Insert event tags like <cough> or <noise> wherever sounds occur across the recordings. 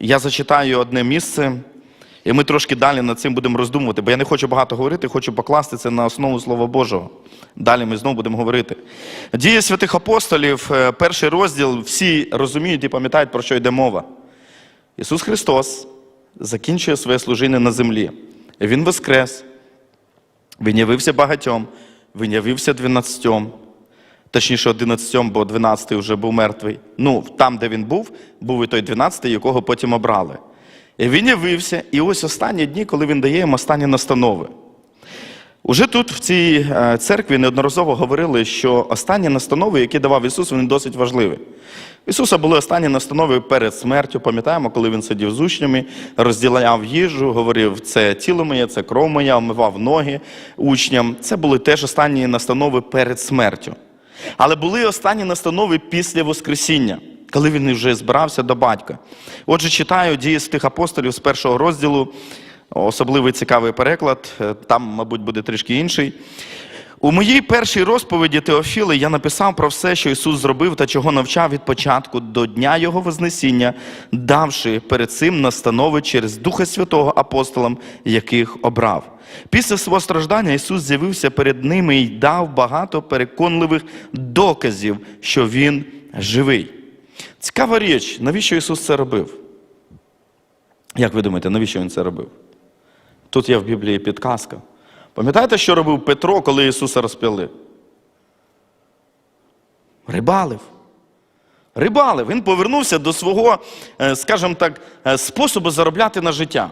Я зачитаю одне місце, і ми трошки далі над цим будемо роздумувати, бо я не хочу багато говорити, хочу покласти це на основу Слова Божого. Далі ми знову будемо говорити. Дії святих апостолів, е, перший розділ, всі розуміють і пам'ятають, про що йде мова. Ісус Христос закінчує своє служіння на землі. Він воскрес, він явився багатьом, він явився дванадцятьом, точніше одинадцятьом, бо дванадцятий вже був мертвий. Ну, там, де він був, був і той дванадцятий, якого потім обрали. І він явився, і ось останні дні, коли він дає їм останні настанови. Уже тут, в цій е, церкві, неодноразово говорили, що останні настанови, які давав Ісус, вони досить важливі. Ісуса були останні настанови перед смертю. Пам'ятаємо, коли він сидів з учнями, розділяв їжу, говорив, це тіло моє, це кров моя, омивав ноги учням. Це були теж останні настанови перед смертю. Але були останні настанови після Воскресіння, коли він вже збирався до батька. Отже, читаю дії з тих апостолів з першого розділу. Особливий цікавий переклад, е, там, мабуть, буде трішки інший. У моїй першій розповіді Теофіли я написав про все, що Ісус зробив та чого навчав від початку до дня Його Вознесіння, давши перед цим настанови через Духа Святого апостолам, яких обрав. Після свого страждання Ісус з'явився перед ними і дав багато переконливих доказів, що Він живий. Цікава річ, навіщо Ісус це робив? Як ви думаєте, навіщо Він це робив? Тут є в Біблії підказка. Пам'ятаєте, що робив Петро, коли Ісуса розп'яли? Рибалив. Рибалив. Він повернувся до свого, е, скажімо так, е, способу заробляти на життя.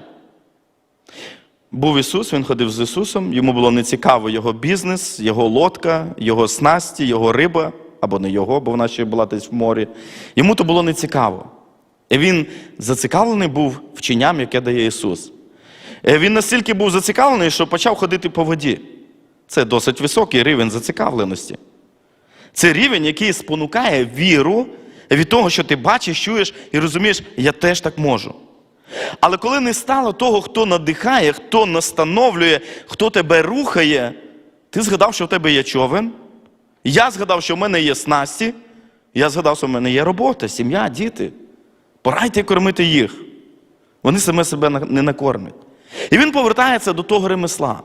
Був Ісус, він ходив з Ісусом, йому було нецікаво його бізнес, його лодка, його снасті, його риба, або не його, бо вона ще була десь в морі. Йому то було нецікаво. І він зацікавлений був вченням, яке дає Ісус. Е, Він настільки був зацікавлений, що почав ходити по воді. Це досить високий рівень зацікавленості. Це рівень, який спонукає віру від того, що ти бачиш, чуєш і розумієш, я теж так можу. Але коли не стало того, хто надихає, хто настановлює, хто тебе рухає, ти згадав, що в тебе є човен. Я згадав, що в мене є снасті. Я згадав, що в мене є робота, сім'я, діти. Порайте кормити їх. Вони саме себе не накормлять. І він повертається до того ремесла.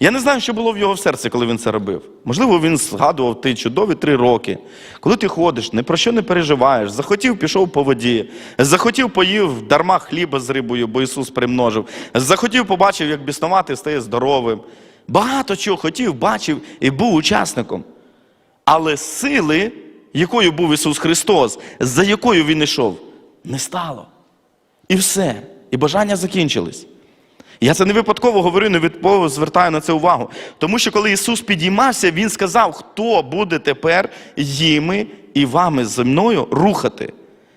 Я не знаю, що було в його серці, коли він це робив. Можливо, він згадував ті чудові три роки, коли ти ходиш, ні про що не переживаєш, захотів, пішов по воді, захотів, поїв дарма хліба з рибою, бо Ісус примножив, захотів, побачив, як біснувати стає здоровим. Багато чого хотів, бачив і був учасником. Але сили, якою був Ісус Христос, за якою Він йшов, не стало. І все. І бажання закінчились. Я це не випадково говорю, не випадково звертаю на це увагу. Тому що коли Ісус підіймався, Він сказав, хто буде тепер їми і вами зі мною рухати.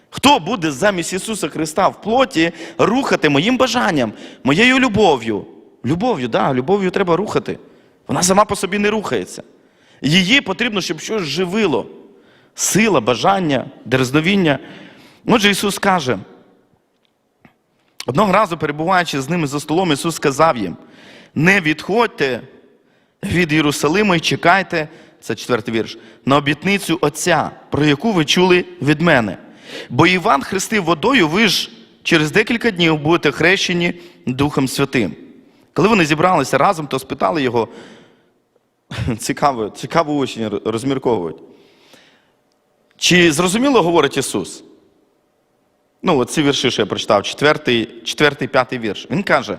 Хто буде замість Ісуса Христа в плоті рухати моїм бажанням, моєю любов'ю. Любов'ю, да, любов'ю треба рухати. Вона сама по собі не рухається. Її потрібно, щоб щось живило. Сила, бажання, дерзновіння. Отже, Ісус каже, Одного разу, перебуваючи з ними за столом, Ісус сказав їм: не відходьте від Єрусалима і чекайте, це четвертий вірш, на обітницю Отця, про яку ви чули від мене. Бо Іван хрестив водою, ви ж через декілька днів будете хрещені Духом Святим. Коли вони зібралися разом, то спитали його, цікаво, цікаво учні розмірковують. Чи зрозуміло говорить Ісус? Ну, от ці вірші, що я прочитав, четвертий, четвертий, п'ятий вірш. Він каже,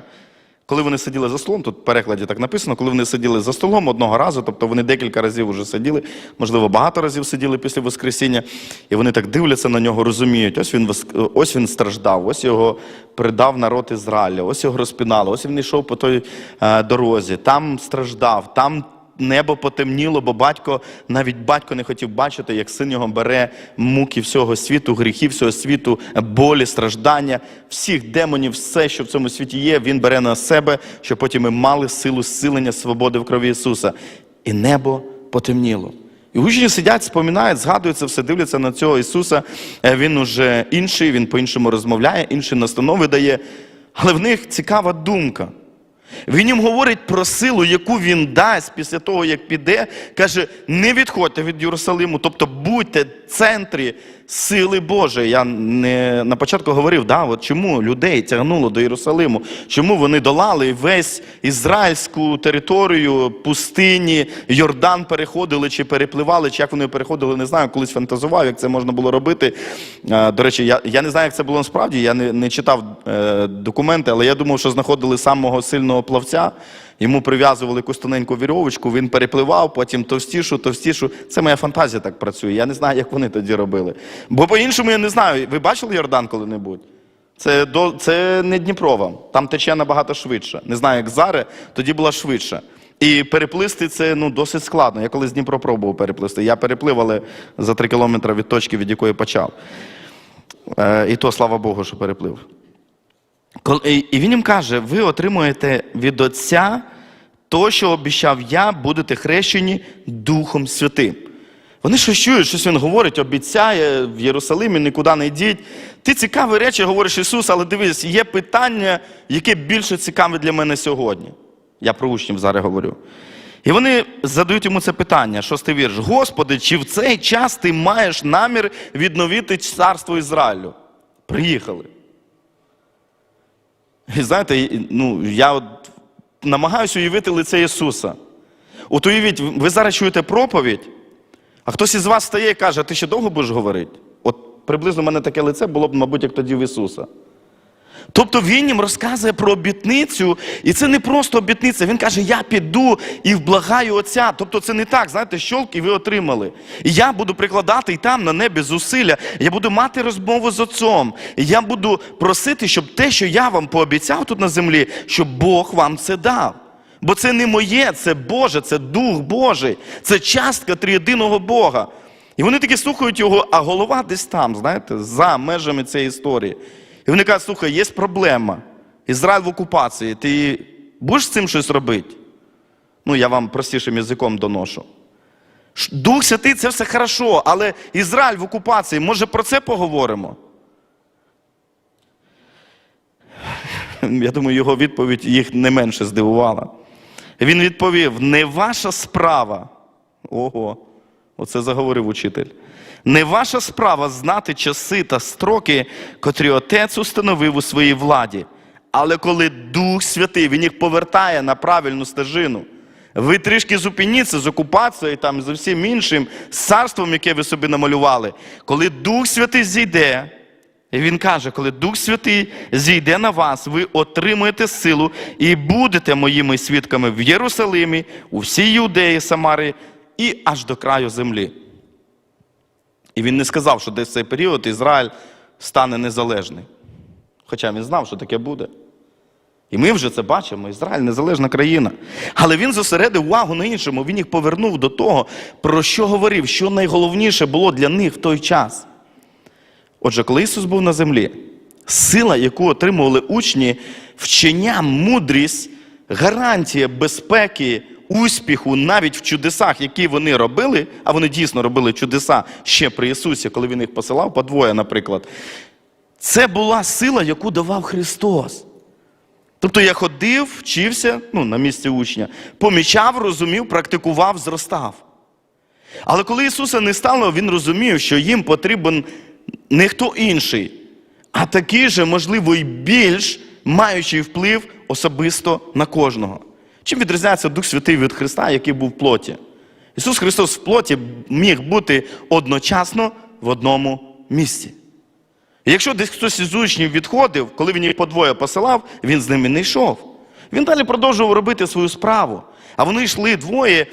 коли вони сиділи за столом, тут в перекладі так написано, коли вони сиділи за столом одного разу, тобто вони декілька разів вже сиділи, можливо, багато разів сиділи після Воскресіння, і вони так дивляться на нього, розуміють, ось він, ось він страждав, ось його придав народ Ізраїля, ось його розпінали, ось він йшов по той е, дорозі, там страждав, там небо потемніло, бо батько, навіть батько не хотів бачити, як син його бере муки всього світу, гріхи всього світу, болі, страждання, всіх демонів, все, що в цьому світі є, він бере на себе, щоб потім ми мали силу зцілення свободи в крові Ісуса. І небо потемніло. І учні сидять, споминають, згадують це все, дивляться на цього Ісуса. Е, Він уже інший, він по-іншому розмовляє, інші настанови дає. Але в них цікава думка. Він їм говорить про силу, яку він дасть після того, як піде. Каже, не відходьте від Єрусалиму, тобто будьте в центрі сили Божої. Я не на початку говорив, да, от чому людей тягнуло до Єрусалиму, чому вони долали весь ізраїльську територію, пустині, Йордан переходили чи перепливали, чи як вони переходили, не знаю, колись фантазував, як це можна було робити. Е, До речі, я, я не знаю, як це було насправді, я не, не читав е, документи, але я думав, що знаходили самого сильного плавця. Йому прив'язували якусь тоненьку вірьовочку, він перепливав, потім товстішу, товстішу. Це моя фантазія так працює. Я не знаю, як вони тоді робили. Бо по-іншому я не знаю. Ви бачили Йордан коли-небудь? Це, до, це не Дніпрова. Там тече набагато швидше. Не знаю, як зараз, тоді була швидше. І переплисти це ну, досить складно. Я колись Дніпро пробував переплисти. Я переплив, але за три кілометри від точки, від якої почав. Е, і то, слава Богу, що переплив. І він їм каже: ви отримуєте від Отця то, що обіцяв я, будете хрещені Духом Святим. Вони щось чують, щось він говорить, обіцяє в Єрусалимі, нікуди не йдіть. Ти цікаві речі говориш Ісус, але дивись, є питання, яке більше цікаве для мене сьогодні. Я про учнів зараз говорю. І вони задають йому це питання, шостий вірш. Господи, чи в цей час ти маєш намір відновити царство Ізраїлю? Приїхали. І знаєте, ну, я от намагаюся уявити лице Ісуса. От уявіть, ви зараз чуєте проповідь, а хтось із вас стає і каже, ти ще довго будеш говорити? От приблизно в мене таке лице було б, мабуть, як тоді в Ісуса. Тобто він їм розказує про обітницю, і це не просто обітниця. Він каже, я піду і вблагаю Отця. Тобто це не так, знаєте, щолк і ви отримали. І я буду прикладати і там на небі зусилля. Я буду мати розмову з Отцом. І я буду просити, щоб те, що я вам пообіцяв тут на землі, щоб Бог вам це дав. Бо це не моє, це Боже, це Дух Божий, це частка трієдиного Бога. І вони таки слухають його, а голова десь там, знаєте, за межами цієї історії. І вони кажуть, слухай, є проблема. Ізраїль в окупації, ти будеш з цим щось робити? Ну, я вам простішим язиком доношу. Дух Святий це все хорошо, але Ізраїль в окупації, може про це поговоримо? Я думаю, його відповідь їх не менше здивувала. Він відповів: не ваша справа. Ого, оце заговорив учитель. Не ваша справа знати часи та строки, котрі отець установив у своїй владі. Але коли Дух Святий, він їх повертає на правильну стежину. Ви трішки зупиніться з окупацією там, з усім іншим, з царством, яке ви собі намалювали. Коли Дух Святий зійде, і він каже, коли Дух Святий зійде на вас, ви отримаєте силу і будете моїми свідками в Єрусалимі, у всій Юдеї, Самарії і аж до краю землі. І він не сказав, що десь в цей період Ізраїль стане незалежний. Хоча він знав, що таке буде. І ми вже це бачимо. Ізраїль незалежна країна. Але він зосередив увагу на іншому. Він їх повернув до того, про що говорив, що найголовніше було для них в той час. Отже, коли Ісус був на землі, сила, яку отримували учні, вчення, мудрість, гарантія безпеки, успіху навіть в чудесах, які вони робили, а вони дійсно робили чудеса ще при Ісусі, коли Він їх посилав по двоє, наприклад. Це була сила, яку давав Христос. Тобто я ходив, вчився ну, на місці учня, помічав, розумів, практикував, зростав. Але коли Ісуса не стало, Він розумів, що їм потрібен не хто інший, а такий же, можливо, і більш маючий вплив особисто на кожного. Чим відрізняється Дух Святий від Христа, який був в плоті? Ісус Христос в плоті міг бути одночасно в одному місці. І якщо десь хтось із учнів відходив, коли він їх подвоє посилав, він з ними не йшов. Він далі продовжував робити свою справу. А вони йшли двоє,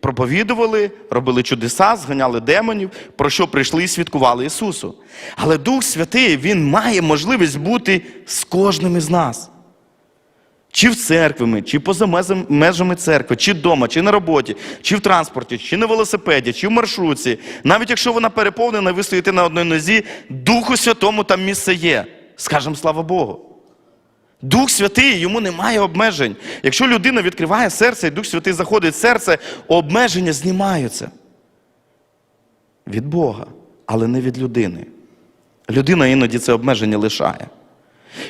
проповідували, робили чудеса, зганяли демонів, про що прийшли і свідкували Ісусу. Але Дух Святий, Він має можливість бути з кожним із нас. Чи в церкві чи поза межами церкви, чи вдома, чи на роботі, чи в транспорті, чи на велосипеді, чи в маршрутці. Навіть якщо вона переповнена, ви стоїте на одній нозі, Духу Святому там місце є. Скажемо слава Богу. Дух Святий, йому немає обмежень. Якщо людина відкриває серце, і Дух Святий заходить в серце, обмеження знімаються. Від Бога, але не від людини. Людина іноді це обмеження лишає.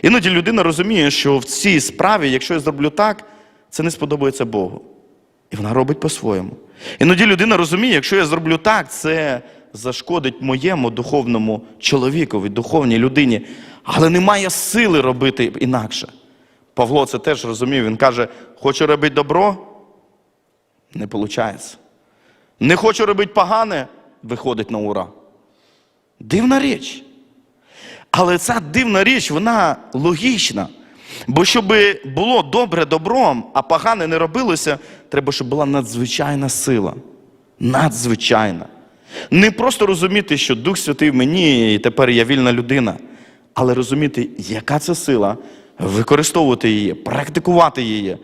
Іноді людина розуміє, що в цій справі, якщо я зроблю так, це не сподобається Богу. І вона робить по-своєму. Іноді людина розуміє, якщо я зроблю так, це зашкодить моєму духовному чоловікові, духовній людині, але немає сили робити інакше. Павло це теж розумів. Він каже: хочу робити добро, не виходить. Не хочу робити погане, виходить на ура. Дивна річ. Але ця дивна річ, вона логічна. Бо щоб було добре добром, а погане не робилося, треба, щоб була надзвичайна сила. Надзвичайна. Не просто розуміти, що Дух Святий в мені, і тепер я вільна людина, але розуміти, яка це сила, використовувати її, практикувати її.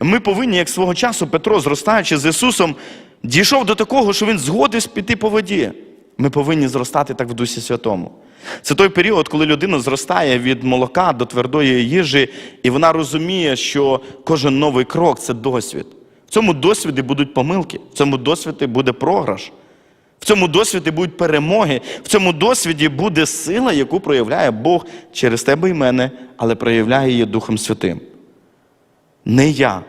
Ми повинні, як свого часу Петро, зростаючи з Ісусом, дійшов до такого, що він згодився піти по воді. Ми повинні зростати так в Дусі Святому. Це той період, коли людина зростає від молока до твердої їжі, і вона розуміє, що кожен новий крок це досвід. В цьому досвіді будуть помилки, в цьому досвіді буде програш, в цьому досвіді будуть перемоги, в цьому досвіді буде сила, яку проявляє Бог через тебе і мене, але проявляє її Духом Святим. Не я,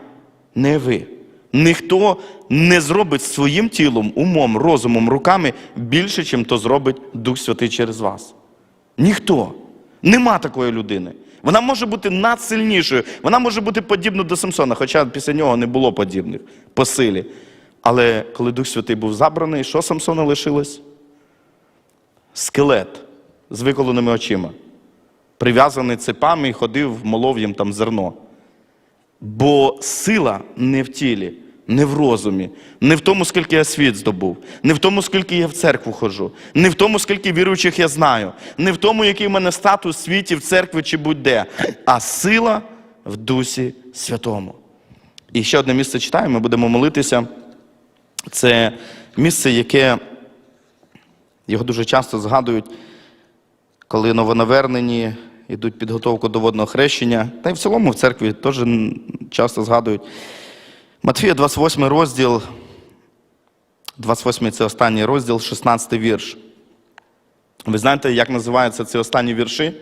не ви. Ніхто не зробить своїм тілом, умом, розумом, руками більше, чим то зробить Дух Святий через вас. Ніхто. Нема такої людини. Вона може бути надсильнішою, вона може бути подібна до Самсона, хоча після нього не було подібних по силі. Але коли Дух Святий був забраний, що Самсона лишилось? Скелет з виколеними очима, прив'язаний цепами і ходив, молов їм там зерно. Бо сила не в тілі, не в розумі, не в тому, скільки я світ здобув, не в тому, скільки я в церкву ходжу, не в тому, скільки віруючих я знаю, не в тому, який в мене статус в світі, в церкві чи будь-де, а сила в Дусі Святому. І ще одне місце читаємо, ми будемо молитися. Це місце, яке його дуже часто згадують, коли новонавернені йдуть підготовку до водного хрещення, та й в цілому в церкві теж часто згадують. Матфія, 28 розділ, 28 це останній розділ, 16 вірш. Ви знаєте, як називаються ці останні вірші?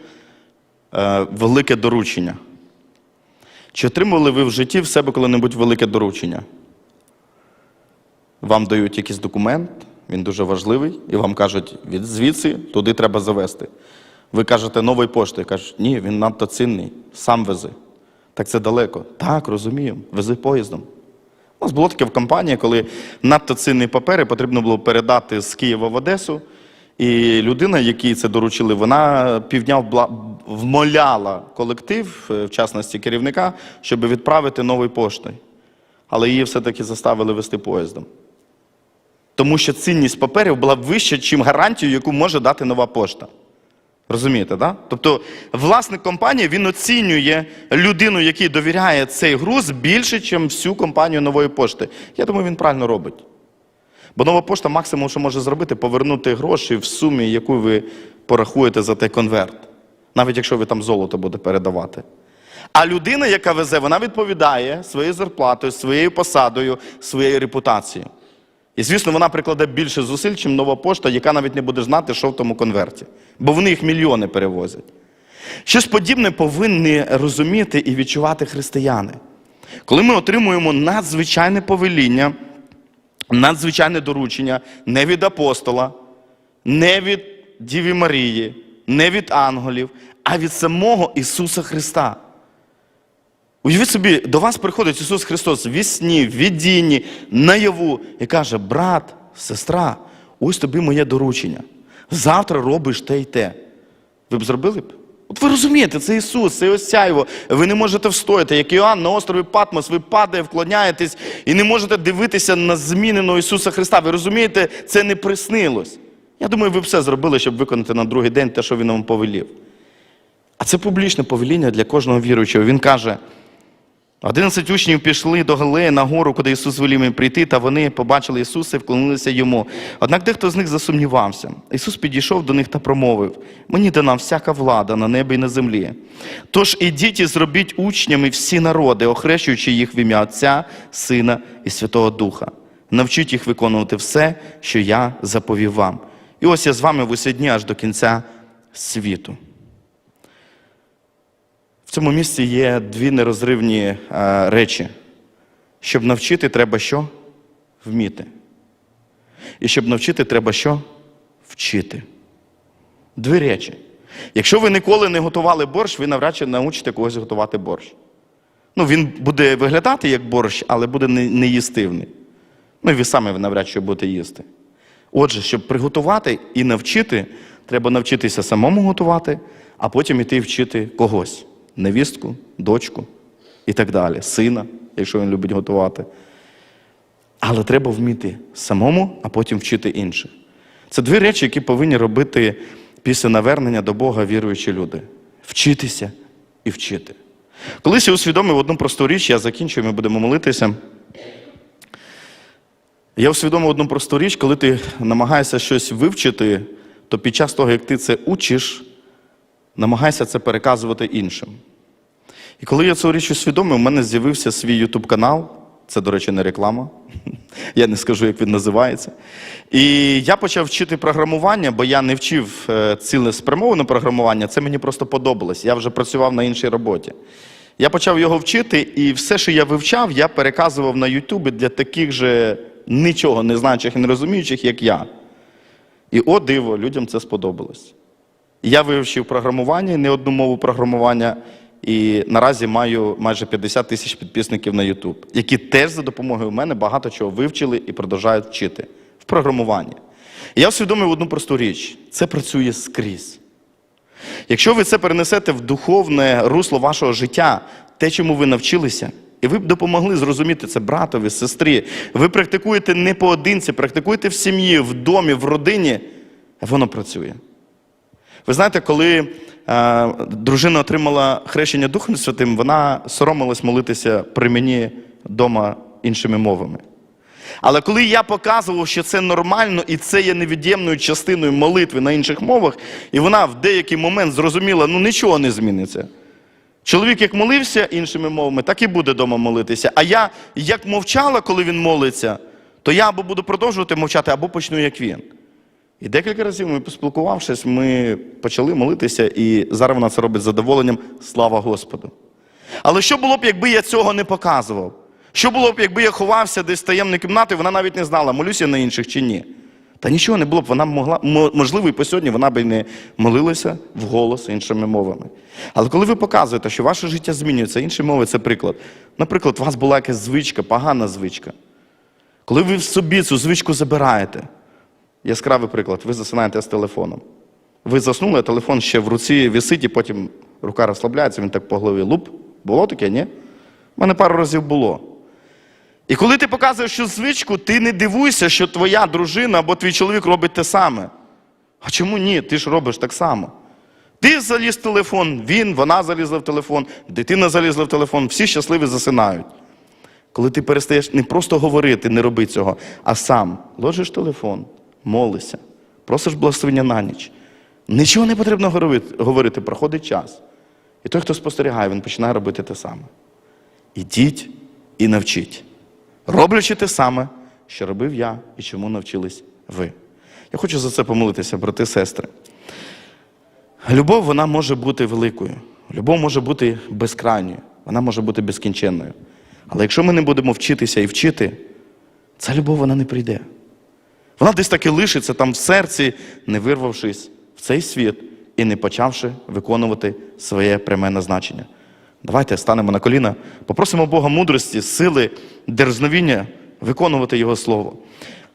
Е, велике доручення. Чи отримували ви в житті в себе коли-небудь велике доручення? Вам дають якийсь документ, він дуже важливий, і вам кажуть, від звідси туди треба завести. Ви кажете нової пошти, кажуть, ні, він надто цінний, сам вези. Так це далеко. Так, розумію, вези поїздом. У нас було таке в компанії, коли надто цінні папери потрібно було передати з Києва в Одесу. І людина, якій це доручили, вона півдня вмоляла колектив, е, в частності керівника, щоб відправити новою поштою. Але її все-таки заставили вести поїздом. Тому що цінність паперів була вища, ніж гарантію, яку може дати нова пошта. Розумієте, да? Тобто власник компанії він оцінює людину, якій довіряє цей груз більше, ніж всю компанію нової пошти. Я думаю, він правильно робить. Бо нова пошта максимум, що може зробити, повернути гроші в сумі, яку ви порахуєте за той конверт. Навіть якщо ви там золото буде передавати. А людина, яка везе, вона відповідає своєю зарплатою, своєю посадою, своєю репутацією. І, звісно, вона прикладе більше зусиль, ніж нова пошта, яка навіть не буде знати, що в тому конверті. Бо вони їх мільйони перевозять. Щось подібне повинні розуміти і відчувати християни. Коли ми отримуємо надзвичайне повеління, надзвичайне доручення не від апостола, не від Діві Марії, не від ангелів, а від самого Ісуса Христа. Уявіть собі, до вас приходить Ісус Христос в сні, в видінні, наяву і каже: брат, сестра, ось тобі моє доручення. Завтра робиш те й те. Ви б зробили б? От ви розумієте, це Ісус, це ось сяйво. Ви не можете встояти. Як Іоанн на острові Патмос, ви падає, вклоняєтесь і не можете дивитися на зміненого Ісуса Христа. Ви розумієте, це не приснилось. Я думаю, ви б все зробили, щоб виконати на другий день те, що Він вам повелів. А це публічне повеління для кожного віруючого. Він каже: Одинадцять учнів пішли до Галилеї на гору, куди Ісус велів їм прийти, та вони побачили Ісуса і вклонилися йому. Однак дехто з них засумнівався. Ісус підійшов до них та промовив: Мені дана всяка влада на небі і на землі. Тож ідіть і зробіть учнями всі народи, охрещуючи їх в ім'я Отця, Сина і Святого Духа. Навчіть їх виконувати все, що я заповів вам. І ось я з вами в усі дні аж до кінця світу. Цьому місці є дві нерозривні е, речі. Щоб навчити, треба що? Вміти. І щоб навчити, треба що? вчити. Дві речі. Якщо ви ніколи не готували борщ, ви навряд чи научите когось готувати борщ. Ну, він буде виглядати як борщ, але буде неїстивний. Ну і ви самі навряд чи будете їсти. Отже, щоб приготувати і навчити, треба навчитися самому готувати, а потім іти вчити когось невістку, дочку і так далі, сина, якщо він любить готувати. Але треба вміти самому, а потім вчити інших. Це дві речі, які повинні робити після навернення до Бога віруючі люди: вчитися і вчити. Колись я усвідомив одну просту річ, я закінчую, ми будемо молитися. Я усвідомив одну просту річ, коли ти намагаєшся щось вивчити, то під час того, як ти це учиш, намагайся це переказувати іншим. І коли я цю річ усвідомив, у мене з'явився свій YouTube канал. Це, до речі, не реклама. <laughs> Я не скажу, як він називається. І я почав вчити програмування, бо я не вчив е, цілеспрямоване програмування, це мені просто подобалось. Я вже працював на іншій роботі. Я почав його вчити, і все, що я вивчав, я переказував на Ютубі для таких же нічого не знаючих і не розуміючих, як я. І о, диво, людям це сподобалось. Я вивчив програмування, не одну мову програмування, і наразі маю майже 50 тисяч підписників на YouTube, які теж за допомогою мене багато чого вивчили і продовжують вчити в програмуванні. Я усвідомив одну просту річ: це працює скрізь. Якщо ви це перенесете в духовне русло вашого життя, те, чому ви навчилися, і ви б допомогли зрозуміти це братові, сестрі, ви практикуєте не поодинці, практикуєте в сім'ї, в домі, в родині, воно працює. Ви знаєте, коли е, дружина отримала хрещення Духом Святим, вона соромилась молитися при мені вдома іншими мовами. Але коли я показував, що це нормально і це є невід'ємною частиною молитви на інших мовах, і вона в деякий момент зрозуміла, ну нічого не зміниться. Чоловік як молився іншими мовами, так і буде вдома молитися. А я як мовчала, коли він молиться, то я або буду продовжувати мовчати, або почну як він. І декілька разів ми поспілкувавшись, ми почали молитися, і зараз вона це робить з задоволенням. Слава Господу. Але що було б, якби я цього не показував? Що було б, якби я ховався десь в таємній кімнаті, вона навіть не знала, молюся на інших чи ні. Та нічого не було б, вона могла, мо- можливо, і по сьогодні вона б і не молилася вголос іншими мовами. Але коли ви показуєте, що ваше життя змінюється, інші мови це приклад. Наприклад, у вас була якась звичка, погана звичка. Коли ви в собі цю звичку забираєте, яскравий приклад, ви засинаєте з телефоном. Ви заснули, а телефон ще в руці висить, і потім рука розслабляється, він так по голові луп. Було таке, ні? У мене пару разів було. І коли ти показуєш цю звичку, ти не дивуйся, що твоя дружина або твій чоловік робить те саме. А чому ні? Ти ж робиш так само. Ти заліз в телефон, він, вона залізла в телефон, дитина залізла в телефон, всі щасливі засинають. Коли ти перестаєш не просто говорити, не роби цього, а сам ложиш телефон, молишся, просиш благословення на ніч. Нічого не потрібно говорити, проходить час. І той, хто спостерігає, він починає робити те саме. Ідіть і навчіть. Роблячи те саме, що робив я і чому навчились ви. Я хочу за це помолитися, брати сестри. Любов вона може бути великою. Любов може бути безкрайньою, вона може бути безкінченною. Але якщо ми не будемо вчитися і вчити, ця любов вона не прийде. Вона десь таки лишиться там в серці, не вирвавшись в цей світ і не почавши виконувати своє пряме назначення. Давайте станемо на коліна, попросимо Бога мудрості, сили, дерзновіння виконувати Його Слово.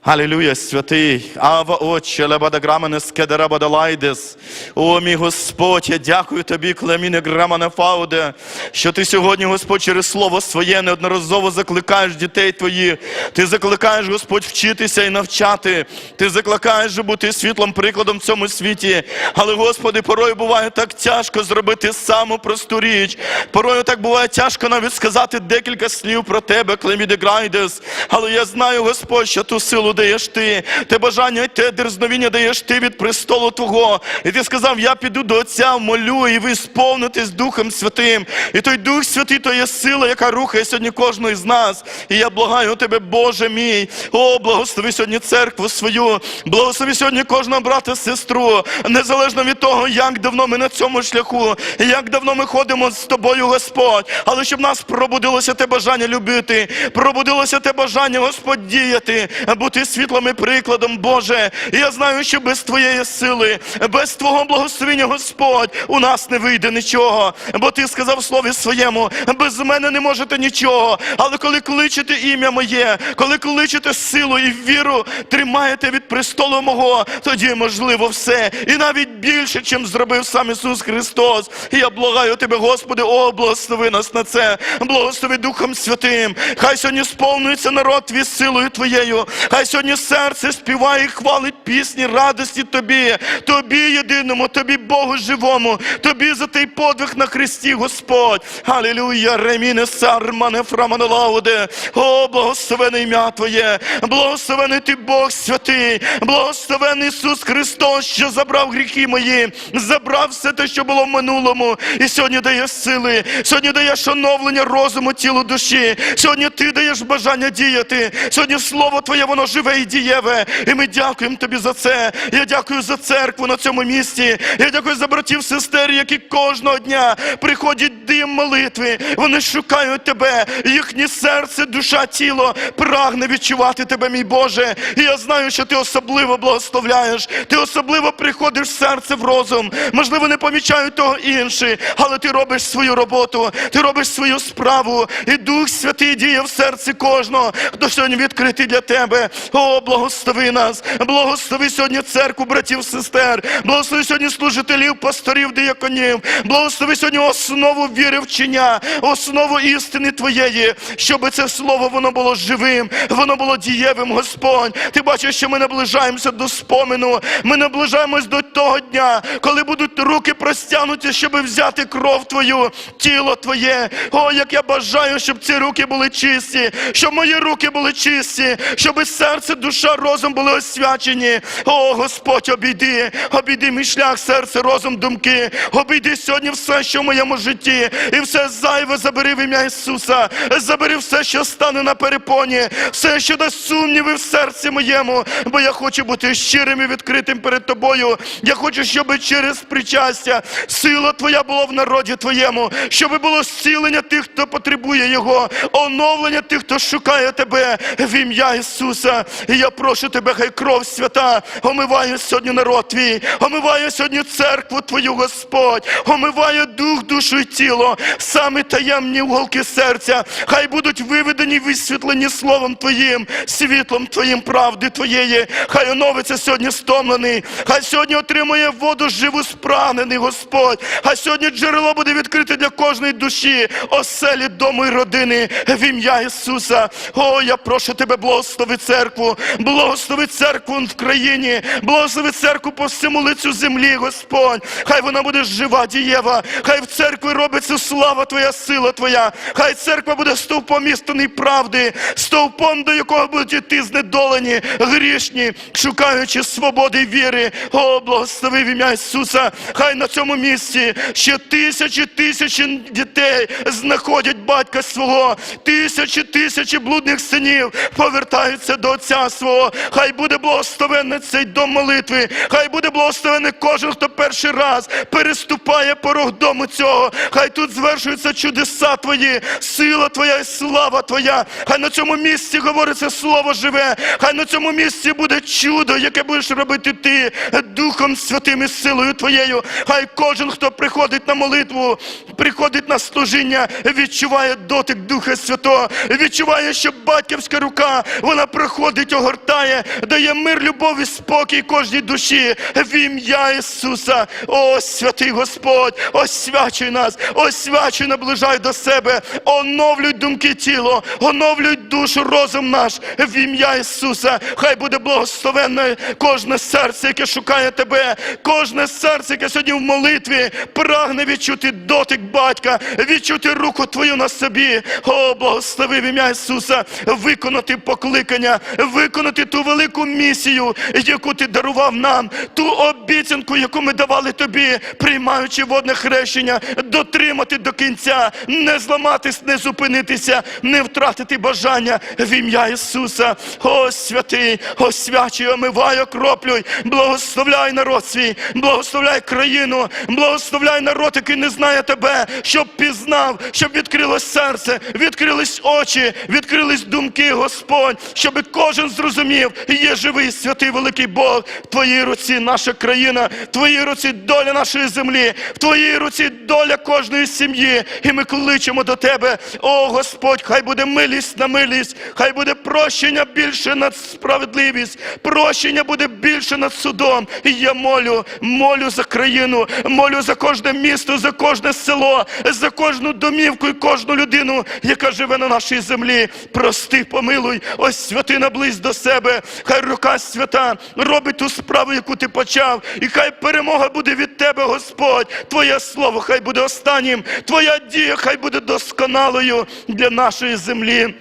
Алілюя, святий, Ава Отче, лебадаграмене скедерабадалайдес. О, мій Господь, я дякую тобі, клеміне грамане фауде, що ти сьогодні, Господь, через слово своє неодноразово закликаєш дітей твоїх. Ти закликаєш, Господь, вчитися і навчати. Ти закликаєш бути світлом прикладом в цьому світі. Але, Господи, порою буває так тяжко зробити саму просту річ. Порою так буває тяжко навіть сказати декілька слів про тебе, Клеміде Грайдес. Але я знаю, Господь, що ту силу даєш ти, те бажання, те дерзновіння даєш ти від престолу Твого. І ти сказав, я піду до Отця, молю, і ви сповнитесь Духом Святим. І той Дух Святий то є сила, яка рухає сьогодні кожного з нас. І я благаю тебе, Боже мій. О, благослови сьогодні церкву свою, благослови сьогодні кожного брата, сестру, незалежно від того, як давно ми на цьому шляху, як давно ми ходимо з тобою, Господь. Але щоб нас пробудилося те бажання любити, пробудилося те бажання, Господь, діяти, бути світлом і прикладом, Боже. І я знаю, що без Твоєї сили, без Твого благословення, Господь, у нас не вийде нічого. Бо Ти сказав в слові своєму, без мене не можете нічого. Але коли кличете ім'я моє, коли кличете силу і віру, тримаєте від престолу мого, тоді можливо все. І навіть більше, чим зробив сам Ісус Христос. І я благаю Тебе, Господи, о, благослови нас на це, благослови Духом Святим. Хай сьогодні сповнюється народ твій силою Твоєю. Хай сьогодні серце співає і хвалить пісні радості Тобі, Тобі єдиному, Тобі Богу живому, Тобі за той подвиг на Христі, Господь. Алілуя, реміне сармане фраманолауде. О, благословене ім'я Твоє, благословений Ти Бог святий, благословений Ісус Христос, що забрав гріхи мої, забрав все те, що було в минулому, і сьогодні дає сили, сьогодні даєш оновлення розуму, тілу, душі. Сьогодні ти даєш бажання діяти. Сьогодні слово Твоє, воно живе і дієве. І ми дякуємо Тобі за це. Я дякую за церкву на цьому місці. Я дякую за братів, сестер, які кожного дня приходять дим молитви. Вони шукають тебе. Їхнє серце, душа, тіло прагне відчувати тебе, мій Боже. І я знаю, що ти особливо благословляєш. Ти особливо приходиш в серце в розум. Можливо, не помічають того інші, але ти робиш свою роботу, ти робиш свою справу. І Дух Святий діє в серці кожного, хто сьогодні відкритий для тебе. О, благослови нас, благослови сьогодні церкву, братів, сестер, благослови сьогодні служителів, пасторів, дияконів, благослови сьогодні основу віри вчення, основу істини Твоєї, щоб це слово воно було живим, воно було дієвим, Господь. Ти бачиш, що ми наближаємося до спомину, ми наближаємось до того дня, коли будуть руки простягнуті, щоб взяти кров Твою, тіло Твоє. О, як я бажаю, щоб ці руки були чисті, щоб мої руки були чисті, щоб серце, душа, розум були освячені. О, Господь, обійди, обійди мій шлях, серце, розум, думки. Обійди сьогодні все, що в моєму житті, і все зайве забери в ім'я Ісуса. Забери все, що стане на перепоні, все, що дасть сумніви в серці моєму, бо я хочу бути щирим і відкритим перед тобою. Я хочу, щоб через причастя сила Твоя була в народі Твоєму, щоб було зцілення тих, хто потребує Його, оновлення тих, хто шукає Тебе в ім'я Ісуса. І я прошу Тебе, хай кров свята омиває сьогодні народ Твій, омиває сьогодні церкву Твою, Господь, омиває дух, душу і тіло, саме таємні уголки серця, хай будуть виведені, висвітлені Словом Твоїм, світлом Твоїм правди Твоєї, хай оновиться сьогодні стомлений, хай сьогодні отримує воду живу спранений, Господь, хай сьогодні джерело буде відкрите для кожної душі, оселі, дому і родини в ім'я Ісуса. О, я прошу Тебе, благослови церкву, благослови церкву в країні, благослови церкву по всьому лицю землі, Господь. Хай вона буде жива, дієва, хай в церкві робиться слава Твоя, сила Твоя, хай церква буде стовпом істини правди, стовпом, до якого будуть іти знедолені, грішні, шукаючи свободи віри. О, благослови в ім'я Ісуса. Хай на цьому місці ще тисячі тисячі дітей знаходять батька свого, тисячі тисячі блудних синів повертаються до Отця свого. Хай буде благословенний цей дом молитви. Хай буде благословений кожен, хто перший раз переступає порог дому цього. Хай тут звершуються чудеса Твої, сила Твоя і слава Твоя. Хай на цьому місці говориться слово живе. Хай на цьому місці буде чудо, яке будеш робити ти Духом Святим і силою Твоєю. Хай кожен, хто приходить на молитву, приходить на служіння, відчуває дотик Духа Святого, відчуває, що батьківська рука вона приходить, огортає, дає мир, любов і спокій кожній душі в ім'я Ісуса. О, святий Господь, освячуй нас, освячуй, наближай до себе, оновлюй думки тіло, оновлюй душу, розум наш в ім'я Ісуса. Хай буде благословенне кожне серце, яке шукає тебе, кожне серце, яке сьогодні в молитві прагне відчути дотик батька, відчути руку Твою на собі. О, благослови в ім'я Ісуса, виконати покликання, виконати ту велику місію, яку ти дарував нам, ту обіцянку, яку ми давали тобі, приймаючи водне хрещення, дотримати до кінця, не зламатись, не зупинитися, не втратити бажання. в ім'я Ісуса. О, святий, освячуй, омивай, окроплюй, благословляй народ свій, благословляй країну, благословляй народ, який не знає тебе, щоб пізнав, щоб відкрилось серце, відкрились очі, відкрились думки, Господь, щоб кожен зрозумів, є живий святий великий Бог. В твоїй руці наша країна, в твоїй руці доля нашої землі, в твоїй руці доля кожної сім'ї. І ми кличемо до тебе, о Господь, хай буде милість на милість, хай буде прощення більше над справедливість, прощення буде більше над судом. І я молю, молю за країну, молю за кожне місто, за кожне село, за кожну домівку і кожну людину, яка живе на нашій землі. Прости, помилуй, ось святи наблизь до себе. Хай рука свята робить ту справу, яку ти почав, і хай перемога буде від тебе, Господь. Твоє слово хай буде останнім, твоя дія хай буде досконалою для нашої землі.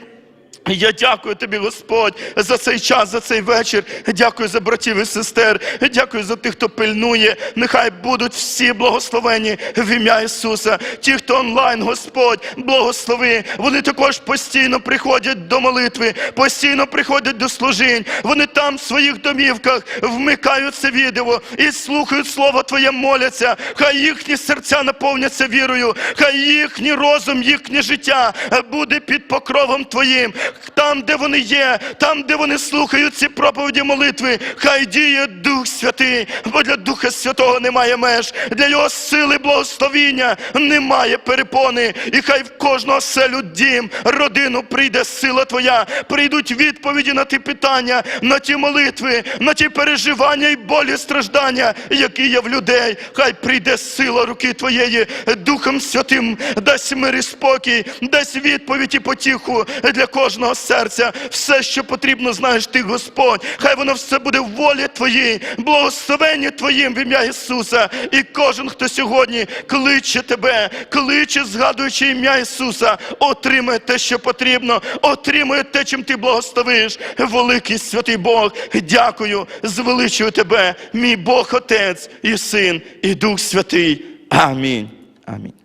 Я дякую тобі, Господь, за цей час, за цей вечір. Дякую за братів і сестер. Дякую за тих, хто пильнує. Нехай будуть всі благословені в ім'я Ісуса. Ті, хто онлайн, Господь, благослови. Вони також постійно приходять до молитви, постійно приходять до служінь. Вони там в своїх домівках вмикають це відео і слухають Слово Твоє, моляться. Хай їхні серця наповняться вірою, хай їхній розум, їхнє життя буде під покровом Твоїм. Там, де вони є, там, де вони слухають ці проповіді молитви, хай діє Дух Святий, бо для Духа Святого немає меж, для Його сили благословіння немає перепони. І хай в кожного селю дім, родину прийде сила Твоя, прийдуть відповіді на ті питання, на ті молитви, на ті переживання і болі, страждання, які є в людей. Хай прийде сила руки Твоєї, Духом Святим, дасть мир і спокій, дасть відповідь і потіху для кожного серця. Все, що потрібно, знаєш ти, Господь. Хай воно все буде в волі Твоїй, благословенні Твоїм в ім'я Ісуса. І кожен, хто сьогодні кличе тебе, кличе, згадуючи ім'я Ісуса, отримає те, що потрібно, отримує те, чим ти благословиш. Великий святий Бог, дякую, звеличую тебе, мій Бог, Отець і Син, і Дух Святий. Амінь. Амінь.